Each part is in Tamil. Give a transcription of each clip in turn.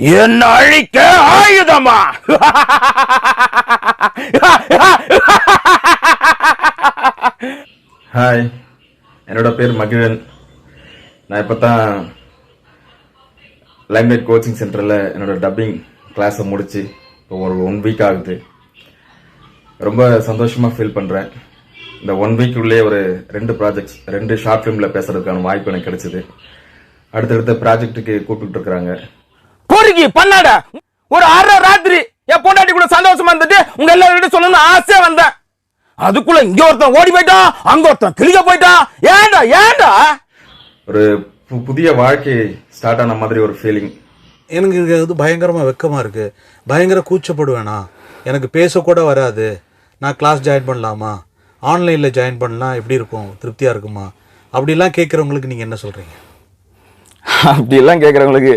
என்ன அழிக்க ஆயுதமா? ஹாய் என்னோட பேர் மகிழன். நான் இப்போ தான் லைம்லைட் கோச்சிங் சென்டரில் என்னோட டப்பிங் கிளாஸை முடிச்சு இப்போ ஒரு ஒன் வீக் ஆகுது. ரொம்ப சந்தோஷமாக ஃபீல் பண்ணுறேன் இந்த ஒன் வீக்குள்ளே ஒரு ரெண்டு ப்ராஜெக்ட்ஸ் ரெண்டு ஷார்ட் ஃபிலிமில் பேசுறதுக்கான வாய்ப்பு எனக்கு கிடைச்சிது. அடுத்தடுத்த ப்ராஜெக்ட்டுக்கு கூப்பிட்டு இருக்கிறாங்க பொறுக்கி பண்ணாட ஒரு அரை ராத்திரி என் பொண்டாட்டி கூட சந்தோஷமா இருந்துட்டு உங்க எல்லாரும் சொல்லணும்னு ஆசையா வந்தேன். அதுக்குள்ள இங்க ஒருத்தன் ஓடி போயிட்டான் அங்க ஒருத்தன் கிளிக்க போயிட்டான் ஏன்டா ஏன்டா? ஒரு பு- புதிய வாழ்க்கை ஸ்டார்ட் ஆன மாதிரி ஒரு ஃபீலிங் எனக்கு இது வந்து பயங்கரமாக வெக்கமாக இருக்குது பயங்கர கூச்சப்படுவேனா? எனக்கு பேசக்கூட வராது. நான் கிளாஸ் ஜாயின் பண்ணலாமா? ஆன்லைனில் ஜாயின் பண்ணலாம். எப்படி இருக்கும்? திருப்தியாக இருக்குமா? அப்படிலாம் கேட்குறவங்களுக்கு நீங்கள் என்ன சொல்கிறீங்க அப்படிலாம் கேட்குறவங்களுக்கு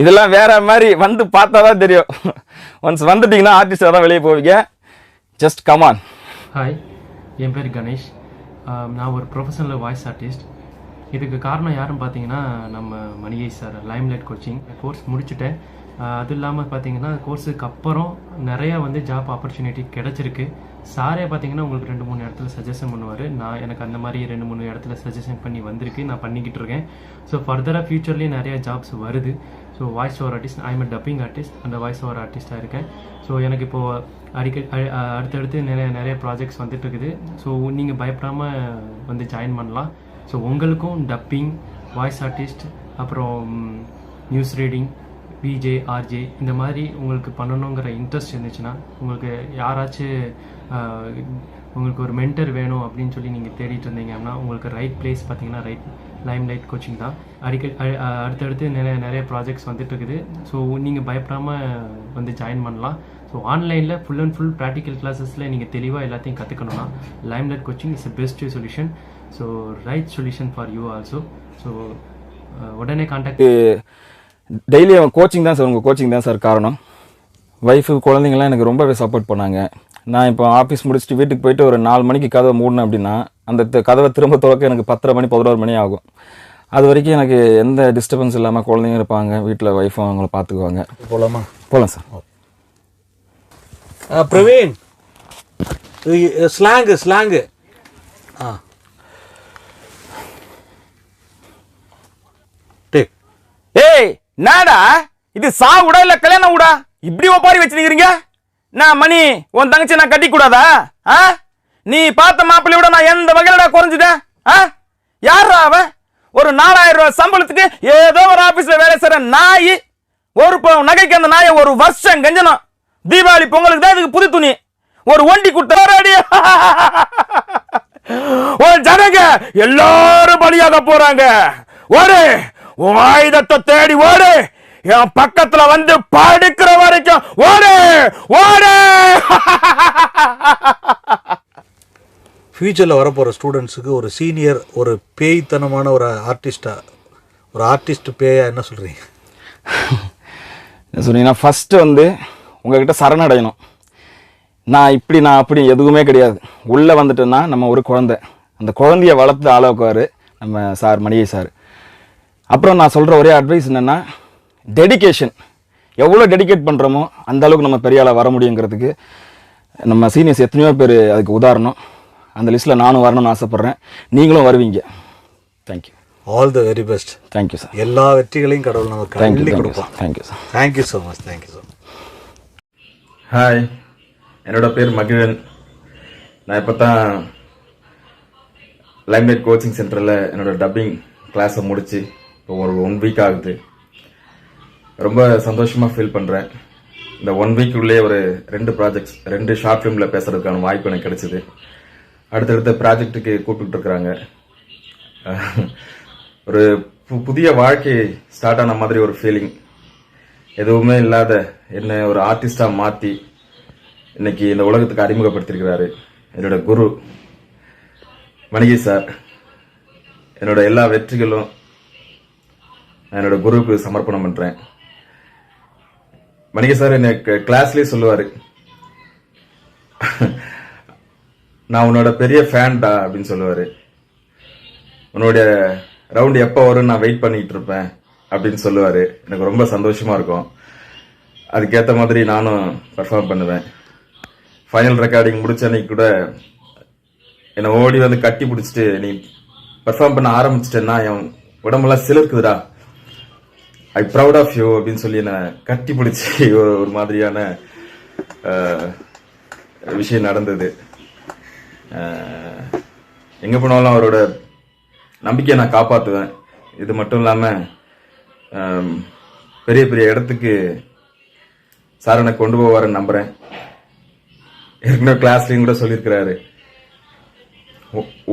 இதெல்லாம் வேற மாதிரி வந்து பார்த்தா தான் தெரியும். ஒன்ஸ் வந்துட்டிங்கன்னா ஆர்டிஸ்டாக தான் வெளியே போவீங்க. ஜஸ்ட் கமான் ஹாய் என் பேர் கணேஷ். நான் ஒரு ப்ரொஃபஷனல் வாய்ஸ் ஆர்டிஸ்ட் இதுக்கு காரணம் யாருன்னு பார்த்தீங்கன்னா நம்ம மணிகை சார் லைம்லைட் கோச்சிங் கோர்ஸ் முடிச்சுட்டேன். அதுவும் அது இல்லாமல் பார்த்தீங்கன்னா கோர்ஸுக்கு அப்புறம் நிறையா வந்து ஜாப் ஆப்பர்ச்சுனிட்டி கிடச்சிருக்கு. சாரே பார்த்தீங்கன்னா உங்களுக்கு ரெண்டு மூணு இடத்துல சஜஷன் பண்ணுவார். நான் எனக்கு அந்த மாதிரி ரெண்டு மூணு இடத்துல சஜஷன் பண்ணி வந்திருக்கு. நான் பண்ணிக்கிட்டு இருக்கேன். ஸோ ஃபர்தராக ஃப்யூச்சர்லேயும் நிறையா ஜாப்ஸ் வருது. So voice over artist I am dubbing artist அந்த வாய்ஸ் ஓவர் ஆர்டிஸ்ட்டாக இருக்கேன். ஸோ எனக்கு இப்போது அடிக்கடி அடுத்தடுத்து நிறைய நிறைய ப்ராஜெக்ட்ஸ் வந்துட்டு இருக்குது. ஸோ நீங்கள் பயப்படாமல் வந்து ஜாயின் பண்ணலாம். ஸோ உங்களுக்கும் டப்பிங் வாய்ஸ் ஆர்டிஸ்ட் அப்புறம் நியூஸ் ரீடிங் பிஜே ஆர்ஜே இந்த மாதிரி உங்களுக்கு பண்ணணுங்கிற இன்ட்ரெஸ்ட் இருந்துச்சுன்னா உங்களுக்கு யாராச்சும் உங்களுக்கு ஒரு மென்டர் வேணும் அப்படின்னு சொல்லி நீங்கள் தேடிட்டு இருந்தீங்க அப்படின்னா உங்களுக்கு ரைட் பிளேஸ் பார்த்தீங்கன்னா ரைட் லைம் லைட் கோச்சிங் தான். அடிக்கடி அடுத்தடுத்து நிறைய நிறைய ப்ராஜெக்ட்ஸ் வந்துட்டு இருக்குது. ஸோ நீங்கள் பயப்படாமல் வந்து ஜாயின் பண்ணலாம். ஸோ ஆன்லைனில் ஃபுல் அண்ட் ஃபுல் ப்ராக்டிக்கல் கிளாஸஸில் நீங்கள் தெளிவாக எல்லாத்தையும் கற்றுக்கணும்னா limelight coaching is best solution so right solution for you also so உடனே காண்டாக்ட் டெய்லி அவன் கோச்சிங் தான் சார் உங்கள் கோச்சிங் தான் சார் காரணம். ஒய்ஃபு குழந்தைங்களாம் எனக்கு ரொம்பவே சப்போர்ட் பண்ணாங்க. நான் இப்போ ஆஃபீஸ் முடிச்சுட்டு வீட்டுக்கு போயிட்டு ஒரு நாலு மணிக்கு கதவை மூடினேன் அப்படின்னா அந்த கதவை திரும்ப திறக்க எனக்கு பத்தரை மணி பதினோரு மணி ஆகும். அது வரைக்கும் எனக்கு எந்த டிஸ்டர்பன்ஸ் இல்லாமல் குழந்தைங்க இருப்பாங்க வீட்டில் ஒய்ஃபும் அவங்கள பார்த்துக்குவாங்க. போகலாமா போகலாம் சார் பிரவீன். ஸ்லாங்கு ஸ்லாங்கு ஆ. நாடா? இது சா விடா இல்ல கல்யாணம் விடா இப்படி ஒப்பாரி வச்சிருக்கீங்க நான் மணி உன் தங்கச்சி நான் கட்டி கூடாதா ஆ? நீ பார்த்த மாப்பிள்ளை விட நான் எந்த வகையிலடா குறைஞ்சிட்டேன்? ஆ? யாரா அவன்? ஒரு நாலாயிரம் ரூபாய் சம்பளத்துக்கு ஏதோ ஒரு ஆபீஸ்ல வேலை செய்யற நாய் ஒரு நகைக்கு அந்த நாயை ஒரு வருஷம் கஞ்சனம் தீபாவளி பொங்கலுக்கு தான் இதுக்கு புது துணி. ஒரு ஒண்டி கொடுத்தாடி ஒரு ஜனங்க எல்லாரும் பலியாக போறாங்க. ஒரு உன் ஆயுதத்தை தேடி ஓடு. என் பக்கத்துல வந்து படுக்கிற வரைக்கும் ஓடு. ஓடு. ஃப்யூச்சரில் வரப்போகிற ஸ்டூடெண்ட்ஸுக்கு ஒரு சீனியர் ஒரு பேய்த்தனமான ஒரு ஆர்டிஸ்டாக ஒரு ஆர்டிஸ்ட் பேயா என்ன சொல்கிறீங்க என்ன சொன்னீங்கன்னா ஃபஸ்ட்டு வந்து உங்ககிட்ட சரணடையணும். நான் இப்படி நான் அப்படி எதுவுமே கிடையாது. உள்ளே வந்துட்டேன்னா நம்ம ஒரு குழந்தை. அந்த குழந்தைய வளர்த்து ஆளவுக்குவார் நம்ம சார் மணிகை சார். அப்புறம் நான் சொல்கிற ஒரே அட்வைஸ் என்னென்னா டெடிகேஷன் எவ்வளோ டெடிகேட் பண்ணுறோமோ அந்த அளவுக்கு நம்ம பெரிய ஆளாக வர முடியுங்கிறதுக்கு நம்ம சீனியர்ஸ் எத்தனையோ பேர் அதுக்கு உதாரணம். அந்த லிஸ்ட்டில் நானும் வரணும்னு ஆசைப்பட்றேன். நீங்களும் வருவீங்க. Thank you all the very best thank you sir எல்லா வெற்றிகளையும் கடவுள் நமக்கு தேங்க்யூ அள்ளி thank you sir thank you so much thank you so much hi என்னோட பேர் மகிழன். நான் இப்போ தான் லைம்லைட் கோச்சிங் சென்டரில் என்னோட டப்பிங் கிளாஸை முடிச்சு இப்போ ஒரு ஒன் வீக் ஆகுது. ரொம்ப சந்தோஷமாக ஃபீல் பண்ணுறேன் இந்த ஒன் வீக்குள்ளே ஒரு ரெண்டு ப்ராஜெக்ட்ஸ் ரெண்டு ஷார்ட் ஃபிலிமில் பேசுறதுக்கான வாய்ப்பு எனக்கு கிடைச்சிது. அடுத்தடுத்த ப்ராஜெக்ட்டுக்கு கூப்பிட்டு இருக்கிறாங்க. ஒரு பு- புதிய வாழ்க்கை ஸ்டார்ட் ஆன மாதிரி ஒரு ஃபீலிங் எதுவுமே இல்லாத என்னை ஒரு ஆர்டிஸ்டாக மாற்றி இன்னைக்கு இந்த உலகத்துக்கு அறிமுகப்படுத்தியிருக்கிறாரு என்னோட குரு மணிகை சார். என்னோட எல்லா வெற்றிகளும் என்னோட குருவுக்கு சமர்ப்பணம் பண்றேன். மணிக சார் என்ன கிளாஸ்லயே சொல்லுவாரு. நான் உன்னோட பெரிய ஃபேன்டா அப்படின்னு சொல்லுவாரு. உன்னுடைய ரவுண்ட் எப்போ வரும் நான் வெயிட் பண்ணிட்டு இருப்பேன் அப்படின்னு சொல்லுவாரு. எனக்கு ரொம்ப சந்தோஷமா இருக்கும். அதுக்கேற்ற மாதிரி நானும் பெர்ஃபார்ம் பண்ணுவேன். ஃபைனல் ரெக்கார்டிங் முடிச்ச அன்னைக்கு கூட என்னை ஓடி வந்து கட்டி பிடிச்சிட்டு நீ பெர்ஃபார்ம் பண்ண ஆரம்பிச்சிட்டேன்னா என் உடம்பெல்லாம் சிலிருக்குதுடா. ஐ ப்ரௌட் ஆஃப் யூ அப்படின்னு சொல்லி என்னை கட்டி பிடிச்சி ஒரு ஒரு மாதிரியான விஷயம் நடந்தது. எங்கே போனாலும் அவரோட நம்பிக்கையை நான் காப்பாற்றுவேன் இது மட்டும் இல்லாமல் பெரிய பெரிய இடத்துக்கு சார் எனக்கு கொண்டு போவாருன்னு நம்புகிறேன் ஏற்கனவே கிளாஸ்லயும் கூட சொல்லியிருக்கிறாரு.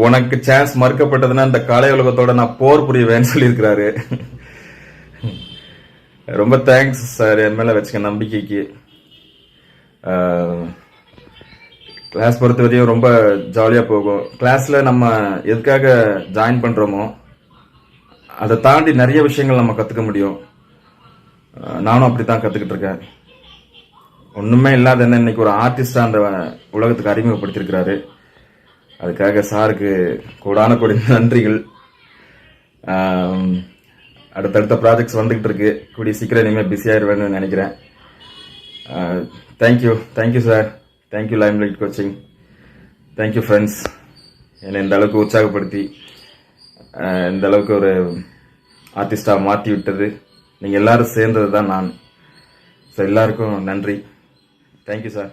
உனக்கு சான்ஸ் மறுக்கப்பட்டதுன்னா இந்த கலை உலகத்தோட நான் போர் புரிவேன்னு சொல்லியிருக்கிறாரு. ரொம்ப தேங்க்ஸ் சார் என் மேலே வச்சுக்க நம்பிக்கைக்கு. கிளாஸ் பொறுத்த வரையும் ரொம்ப ஜாலியாக போகும். கிளாஸில் நம்ம எதுக்காக ஜாயின் பண்ணுறோமோ அதை தாண்டி நிறைய விஷயங்கள் நம்ம கற்றுக்க முடியும். நானும் அப்படி தான் கற்றுக்கிட்டு இருக்கேன். ஒன்றுமே இல்லாத என்ன இன்னைக்கு ஒரு ஆர்டிஸ்டாக அந்த உலகத்துக்கு அறிமுகப்படுத்தியிருக்கிறாரு அதுக்காக சாருக்கு கூடான கூடிய நன்றிகள். அடுத்தடுத்த ப்ராஜெக்ட்ஸ் வந்துகிட்டு இருக்கு. கூடிய சீக்கிரம் இனிமேல் பிஸியாயிருவேன்னு நினைக்கிறேன். Thank you thank you sir thank you limelight coaching thank you friends என்னை இந்த அளவுக்கு உற்சாகப்படுத்தி இந்த அளவுக்கு ஒரு ஆர்டிஸ்டாக மாற்றி விட்டது நீங்கள் எல்லோரும் சேர்ந்தது தான் நான். ஸோ எல்லாருக்கும் நன்றி. Thank you sir